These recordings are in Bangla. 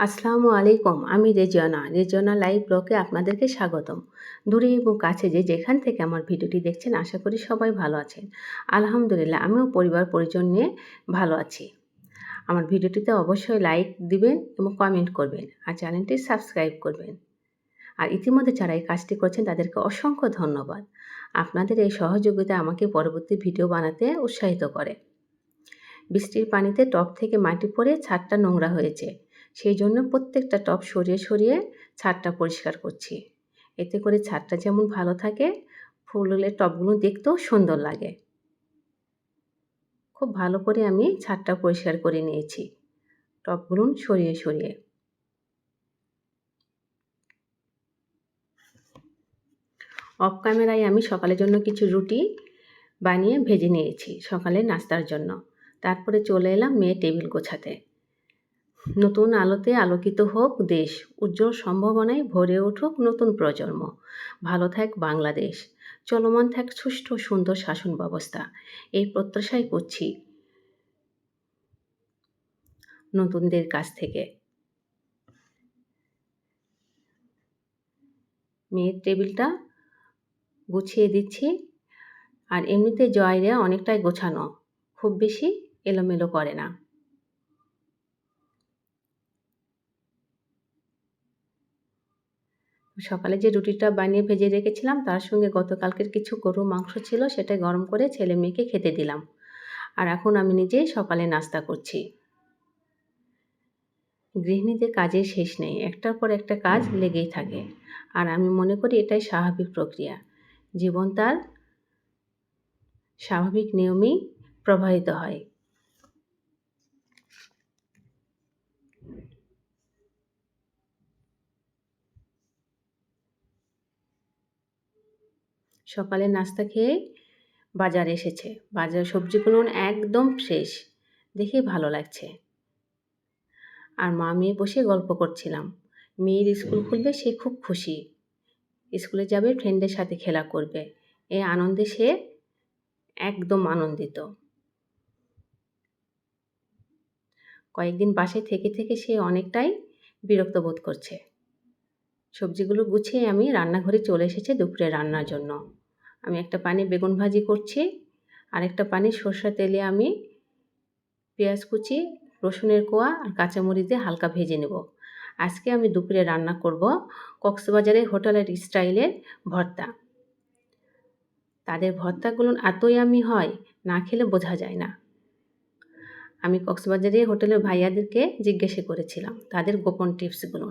আসসালামু আলাইকুম, আমি রেজিয়ানা রেজিয়ানা লাইভ ব্লকে আপনাদেরকে স্বাগতম। দূরে এবং কাছে যে যেখান থেকে আমার ভিডিওটি দেখছেন, আশা করি সবাই ভালো আছেন। আলহামদুলিল্লাহ, আমিও পরিবার পরিজন নিয়ে ভালো আছি। আমার ভিডিওটিতে অবশ্যই লাইক দিবেন এবং কমেন্ট করবেন আর চ্যানেলটি সাবস্ক্রাইব করবেন। আর ইতিমধ্যে যারা এই কাজটি করছেন, তাদেরকে অসংখ্য ধন্যবাদ। আপনাদের এই সহযোগিতা আমাকে পরবর্তী ভিডিও বানাতে উৎসাহিত করে। বৃষ্টির পানিতে টপ থেকে মাটি পড়ে ছাদটা নোংরা হয়েছে। সেই জন্য প্রত্যেকটা টব সরিয়ে সরিয়ে ছাদটা পরিষ্কার করছি। এতে করে ছাদটা যেমন ভালো থাকে, ফুলের টবগুলো দেখতেও সুন্দর লাগে। খুব ভালো করে আমি ছাদটা পরিষ্কার করে নিয়েছি। টবগুলো সরিয়ে সরিয়ে। অফ ক্যামেরায় আমি সকালের জন্য কিছু রুটি বানিয়ে ভেজে নিয়েছি সকালে নাস্তার জন্য। তারপরে চলে এলাম মেয়ে টেবিল গোছাতে। নতুন আলোতে আলোকিত হোক দেশ, উজ্জ্বল সম্ভাবনায় ভরে উঠুক নতুন প্রজন্ম। ভালো থাক বাংলাদেশ। চলমান থাক সুষ্ঠু সুন্দর শাসন ব্যবস্থা। এই প্রত্যাশাই করছি নতুনদের কাছ থেকে। মেয়ের টেবিলটা গুছিয়ে দিচ্ছি। আর এমনিতে জয়রা অনেকটাই গোছানো, খুব বেশি এলোমেলো করে না। সকালে যে রুটিটা বানিয়ে ভেজে রেখেছিলাম, তার সঙ্গে গতকালকের কিছু গরু মাংস ছিল, সেটা গরম করে ছেলে মেয়েকে খেতে দিলাম। আর এখন আমি নিজেই সকালে নাস্তা করছি। গৃহিণীদের কাজের শেষ নেই, একটার পর একটা কাজ লেগেই থাকে। আর আমি মনে করি এটাই স্বাভাবিক প্রক্রিয়া। জীবন তার স্বাভাবিক নিয়মেই প্রবাহিত হয়। সকালে নাস্তা খেয়ে বাজার এসেছে। বাজার সবজিগুলো একদম ফ্রেশ দেখে ভালো লাগছে। আর মা মেয়ে বসে গল্প করছিলাম। মেয়ের স্কুল খুলবে সে খুব খুশি। স্কুলে যাবে ফ্রেন্ডের সাথে খেলা করবে। এই আনন্দে সে একদম আনন্দিত। কয়েকদিন বাসে থেকে থেকে সে অনেকটাই বিরক্ত বোধ করছে। সবজিগুলো গুছিয়ে আমি রান্নাঘরে চলে এসেছে দুপুরে রান্নার জন্য। আমি একটা পানি বেগুন ভাজি করছি, আরেকটা পানি সর্ষা তেলে আমি পেঁয়াজ কুচি, রসুনের কোয়া আর কাঁচামরিচ দিয়ে হালকা ভেজে নেব। আজকে আমি দুপুরে রান্না করব কক্সবাজারের হোটেলের স্টাইলের ভর্তা। তাদের ভর্তাগুলো এতই আমি হয়, না খেলে বোঝা যায় না। আমি কক্সবাজারে হোটেলের ভাইয়াদেরকে জিজ্ঞেস করেছিলাম তাদের গোপন টিপসগুলো।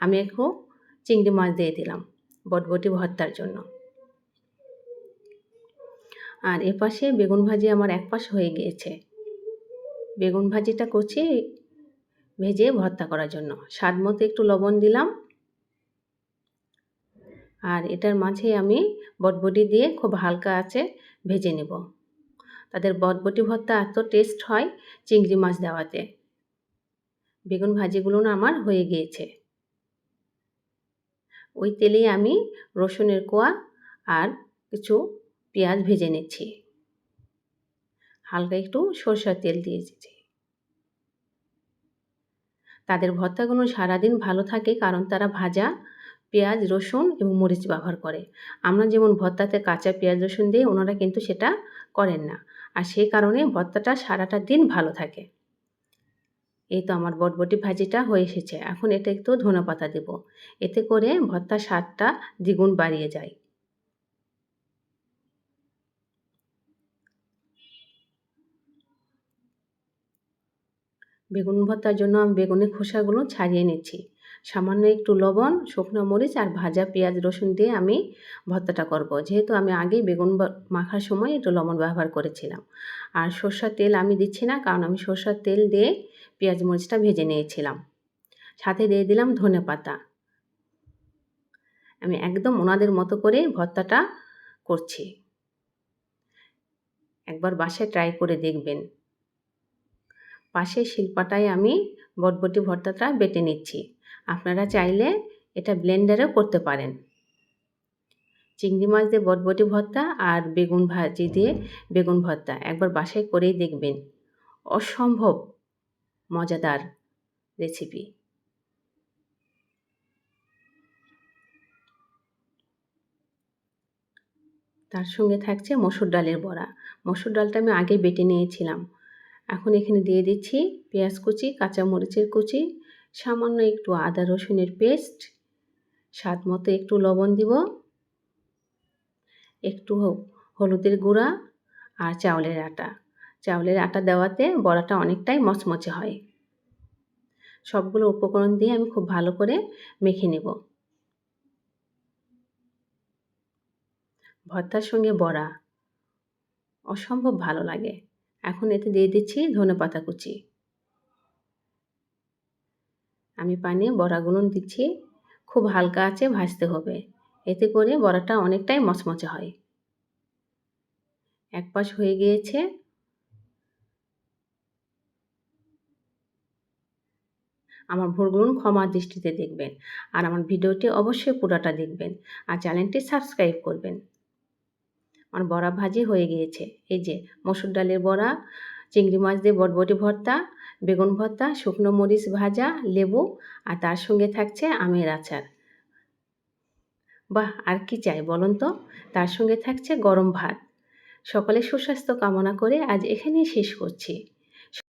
আমি এখন চিংড়ি মাছ দিয়ে দিলাম, বটবটি ভর্তার জন্য। আর এপাশে বেগুন ভাজি আমার এক পাশ হয়ে গিয়েছে। বেগুন ভাজিটা করছি ভেজে ভর্তা করার জন্য। স্বাদ মতো একটু লবণ দিলাম। আর এটার মাঝে আমি বটবটি দিয়ে খুব হালকা আছে ভেজে নেব। তাদের বটবটি ভর্তা এত টেস্ট হয় চিংড়ি মাছ দেওয়াতে। বেগুন ভাজিগুলো না আমার হয়ে গিয়েছে। ওই তেলেই আমি রসুনের কোয়া আর কিছু পেঁয়াজ ভেজে নিচ্ছি। হালকা একটু সরষার তেল দিয়ে দিচ্ছি। তাদের ভর্তাগুলো সারাদিন ভালো থাকে কারণ তারা ভাজা পেঁয়াজ, রসুন এবং মরিচ ব্যবহার করে। আমরা যেমন ভর্তাতে কাঁচা পেঁয়াজ, রসুন দিই, ওনারা কিন্তু সেটা করেন না। আর সেই কারণে ভর্তাটা সারাটা দিন ভালো থাকে। এই তো আমার বটবটি ভাজিটা হয়ে এসেছে। এখন এটা একটু ধনে পাতা দেব। এতে করে ভর্তার স্বাদটা দ্বিগুণ বাড়িয়ে যায়। বেগুন ভর্তার জন্য আমি বেগুনের খোসাগুলো ছাড়িয়ে নিচ্ছি। সামান্য একটু লবণ, শুকনো মরিচ আর ভাজা পেঁয়াজ, রসুন দিয়ে আমি ভর্তাটা করব। যেহেতু আমি আগে বেগুন মাখার সময় একটু লবণ ব্যবহার করেছিলাম। আর সর্ষার তেল আমি দিচ্ছি না, কারণ আমি সর্ষার তেল দিয়ে পেঁয়াজ, মরিচটা ভেজে নিয়েছিলাম। সাথে দিয়ে দিলাম ধনে পাতা। আমি একদম ওনাদের মতো করে ভর্তাটা করছি। একবার বাসায় ট্রাই করে দেখবেন। পাশে শিল্পাটায় আমি বটবটি ভর্তাটা বেটে নিচ্ছি। আপনারা চাইলে এটা ব্লেন্ডারেও করতে পারেন। চিংড়ি মাছ দিয়ে বটবটি ভর্তা আর বেগুন ভাজি দিয়ে বেগুন ভর্তা একবার বাসায় করেই দেখবেন। অসম্ভব মজাদার রেসিপি। তার সঙ্গে থাকছে মসুর ডালের বড়া। মসুর ডালটা আমি আগে বেটে নিয়েছিলাম। এখন এখানে দিয়ে দিচ্ছি পেঁয়াজ কুচি, কাঁচামরিচের কুচি, সামান্য একটু আদা রসুনের পেস্ট, স্বাদ মতো একটু লবণ দিব, একটু হলুদের গুঁড়া আর চাউলের আটা। চাউলের আটা দেওয়াতে বড়াটা অনেকটাই মচমচে হয়। সবগুলো উপকরণ দিয়ে আমি খুব ভালো করে মেখে নেব। ভর্তার সঙ্গে বড়া অসম্ভব ভালো লাগে। এখন এতে দিয়ে দিচ্ছি ধনে পাতা কুচি। আমি পানি বড়াগুলো দিচ্ছি, খুব হালকা আছে ভাজতে হবে। এতে করে বড়াটা অনেকটাই মচমচে হয়। এক পাশ হয়ে গিয়েছে। আমার ভুলগুলো ক্ষমা দৃষ্টিতে দেখবেন। আর আমার ভিডিওটি অবশ্যই পুরাটা দেখবেন। আর চ্যানেলটি সাবস্ক্রাইব করবেন। আমার বড়া ভাজি হয়ে গিয়েছে। এই যে, মসুর ডালের বড়া, চিংড়ি মাছ দিয়ে বটবটি ভর্তা, বেগুন ভর্তা, শুকনো মরিচ ভাজা, লেবু আর তার সঙ্গে থাকছে আমের আচার। বাহ, আর কি চাই বলুন তো? তার সঙ্গে থাকছে গরম ভাত। সকলে সুস্বাস্থ্য কামনা করে আজ এখানেই শেষ করছি।